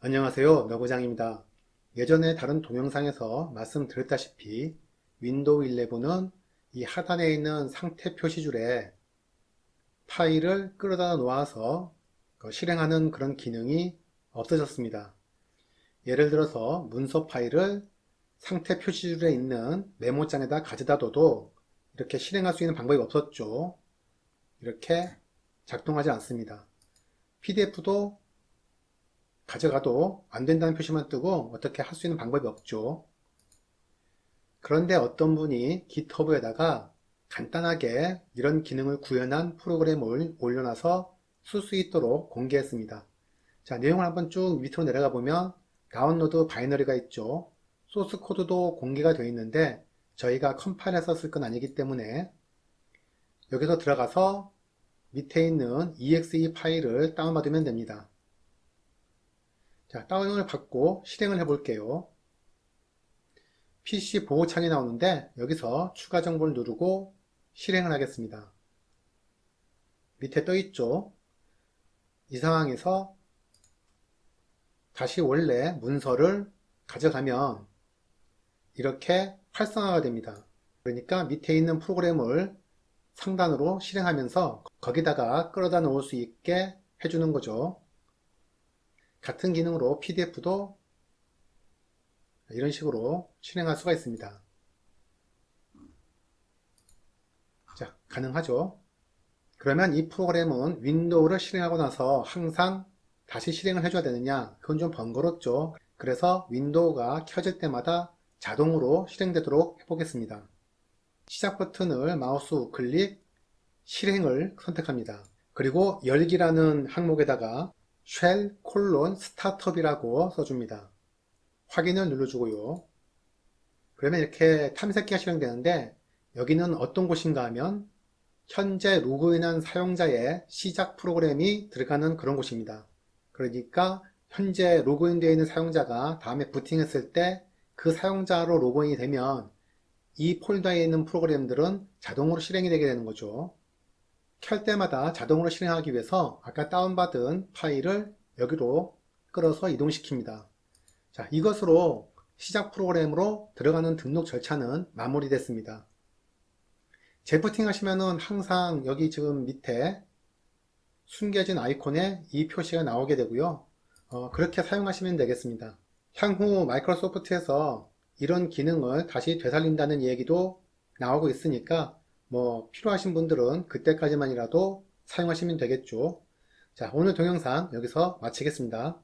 안녕하세요. 너구장입니다. 예전에 다른 동영상에서 말씀드렸다시피 윈도우 11은 이 하단에 있는 상태 표시줄에 파일을 끌어다 놓아서 그 실행하는 그런 기능이 없어졌습니다. 예를 들어서 문서 파일을 상태 표시줄에 있는 메모장에다 가져다 둬도 이렇게 실행할 수 있는 방법이 없었죠. 이렇게 작동하지 않습니다. PDF도 가져가도 안 된다는 표시만 뜨고 어떻게 할 수 있는 방법이 없죠. 그런데 어떤 분이 GitHub에다가 간단하게 이런 기능을 구현한 프로그램을 올려놔서 쓸 수 있도록 공개했습니다. 자, 내용을 한번 쭉 밑으로 내려가 보면 다운로드 바이너리가 있죠. 소스 코드도 공개가 되어 있는데 저희가 컴파일해서 쓸 건 아니기 때문에 여기서 들어가서 밑에 있는 exe 파일을 다운받으면 됩니다. 자, 다운을 받고 실행을 해 볼게요. PC 보호창이 나오는데 여기서 추가 정보를 누르고 실행을 하겠습니다. 밑에 떠 있죠. 이 상황에서 다시 원래 문서를 가져가면 이렇게 활성화가 됩니다. 그러니까 밑에 있는 프로그램을 상단으로 실행하면서 거기다가 끌어다 놓을 수 있게 해주는 거죠. 같은 기능으로 PDF도 이런 식으로 실행할 수가 있습니다. 자, 가능하죠? 그러면 이 프로그램은 윈도우를 실행하고 나서 항상 다시 실행을 해줘야 되느냐? 그건 좀 번거롭죠. 그래서 윈도우가 켜질 때마다 자동으로 실행되도록 해보겠습니다. 시작 버튼을 마우스 우클릭, 실행을 선택합니다. 그리고 열기라는 항목에다가 쉘 콜론 스타트업이라고 써줍니다. 확인을 눌러주고요. 그러면 이렇게 탐색기가 실행되는데 여기는 어떤 곳인가 하면 현재 로그인한 사용자의 시작 프로그램이 들어가는 그런 곳입니다. 그러니까 현재 로그인되어 있는 사용자가 다음에 부팅했을 때 그 사용자로 로그인이 되면 이 폴더에 있는 프로그램들은 자동으로 실행이 되게 되는 거죠. 켤 때마다 자동으로 실행하기 위해서 아까 다운받은 파일을 여기로 끌어서 이동시킵니다. 자, 이것으로 시작 프로그램으로 들어가는 등록 절차는 마무리됐습니다. 재부팅 하시면은 항상 여기 지금 밑에 숨겨진 아이콘에 이 표시가 나오게 되고요. 어, 그렇게 사용하시면 되겠습니다. 향후 마이크로소프트에서 이런 기능을 다시 되살린다는 얘기도 나오고 있으니까 뭐 필요하신 분들은 그때까지만이라도 사용하시면 되겠죠. 자, 오늘 동영상 여기서 마치겠습니다.